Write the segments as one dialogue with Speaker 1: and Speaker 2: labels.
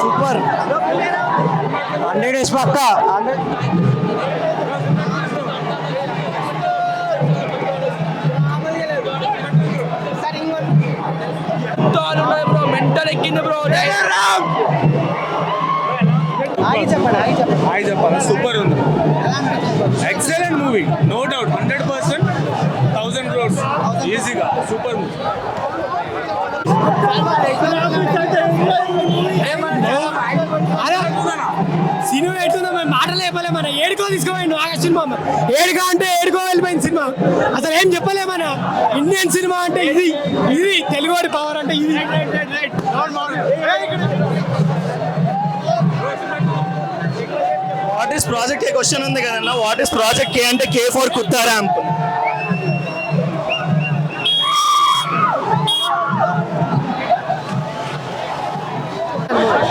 Speaker 1: Super hundred days పక్క
Speaker 2: mental ఎక్కింది bro
Speaker 3: hi చెప్పాలి సూపర్ ఉంది. Excellent movie no doubt hundred percent thousand crores ఈజీగా సూపర్ మూవీ
Speaker 4: సినిమా ఎట్లుందో మేము మాటలు చెప్పలే మన. ఏడుకో తీసుకోపోయింది ఆగా సినిమా. ఏడుకో అంటే ఏడుకో వెళ్ళిపోయింది సినిమా. అసలు ఏం చెప్పలే మన. ఇండియన్ సినిమా అంటే ఇది. ఇది. తెలుగువాడి పవర్ అంటే ఇది.
Speaker 1: ప్రాజెక్ట్ ఏ క్వశ్చన్ ఉంది కదన్నా? వాట్ ఈస్ ప్రాజెక్ట్ కే అంటే కే ఫోర్ కుత్తా ర్యాంప్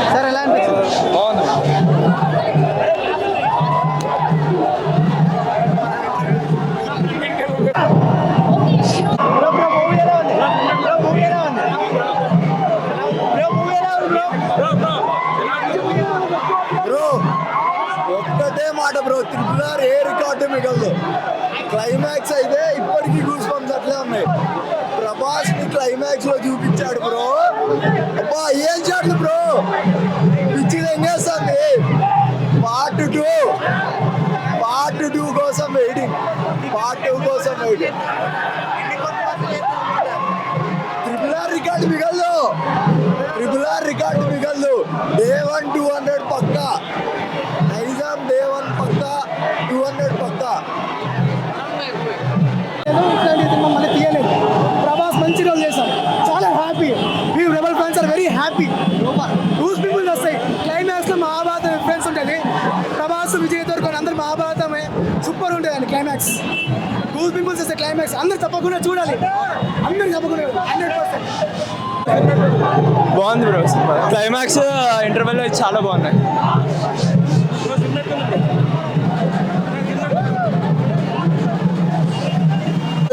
Speaker 5: సార్ ఎలా
Speaker 6: ఒక్కటే బ్రో త్రిపులార్ ఏ రికార్డు మిగలదు. క్లైమాక్స్ అయితే ఇప్పటికీ గూస్ పంప్స్ అట్లే ఉన్నాయి. ప్రభాస్ని క్లైమాక్స్లో చూపించాడు బ్రో అబ్బా ఏం చాడు బ్రో పిచ్చి తెంగేస్తుంది. పార్ట్ టూ పార్ట్ టూ కోసం వెయిటింగ్ పార్ట్ టూ కోసం వెయిటింగ్ ట్రిపుల్ ఆర్ రికార్డు మిగలదు. ట్రిపుల్ ఆర్ రికార్డు మిగలదు.
Speaker 5: మంచి రోల్ చేశాం చాలా happy me rebel fans are very happy రూస్ peoples వస్తాయి క్లైమాక్స్లో మహాభారతం రిఫరెన్స్ ఉంటుంది. ప్రభాస్ విజయ్ దొరకొని అందరు మహాభారతమే. సూపర్ ఉంటుంది అండి క్లైమాక్స్ రూస్ పీపుల్స్ వస్తే క్లైమాక్స్ అందరు తప్పకుండా చూడాలి. అందరు తప్పకుండా హండ్రెడ్ పర్సెంట్
Speaker 4: బాగుంది బ్రో క్లైమాక్స్ ఇంటర్వెల్ చాలా బాగున్నాయి.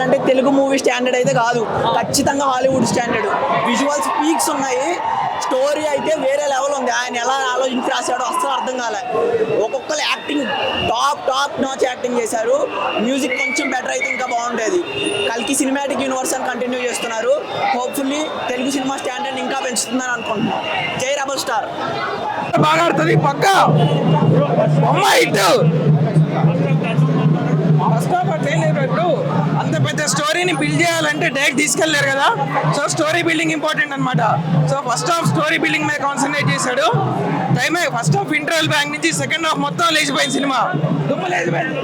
Speaker 7: అంటే తెలుగు మూవీ స్టాండర్డ్ అయితే కాదు. ఖచ్చితంగా హాలీవుడ్ స్టాండర్డ్ విజువల్స్ పీక్స్ ఉన్నాయి. స్టోరీ అయితే వేరే లెవెల్ ఉంది. ఆయన ఎలా ఆలోచించి రాశాడో అస్సలు అర్థం కాలే. ఒక్కొక్కరు acting top top notch acting చేశారు. మ్యూజిక్ కొంచెం బెటర్ అయితే ఇంకా బాగుండేది. కల్కి సినిమాటిక్ యూనివర్స్ అని కంటిన్యూ చేస్తున్నారు. హోప్ఫుల్లీ తెలుగు సినిమా స్టాండర్డ్ ఇంకా పెంచుతుందని అనుకుంటున్నాం. జై రబల్ స్టార్.
Speaker 2: బాగా ఆడుతుంది. పక్క. అమ్మాయి ఫస్ట్ ఆఫ్ అట్లా ఇప్పుడు అంత పెద్ద స్టోరీని బిల్డ్ చేయాలంటే డైరెక్ట్ తీసుకెళ్ళారు కదా. సో స్టోరీ బిల్డింగ్ ఇంపార్టెంట్ అన్నమాట. So first half story building మీద కాన్సన్ట్రేట్ చేశాడు. Time first half interval bank నుంచి సెకండ్ హాఫ్ మొత్తం లేచిపోయింది సినిమా. దుమ్ము లేచిపోయింది.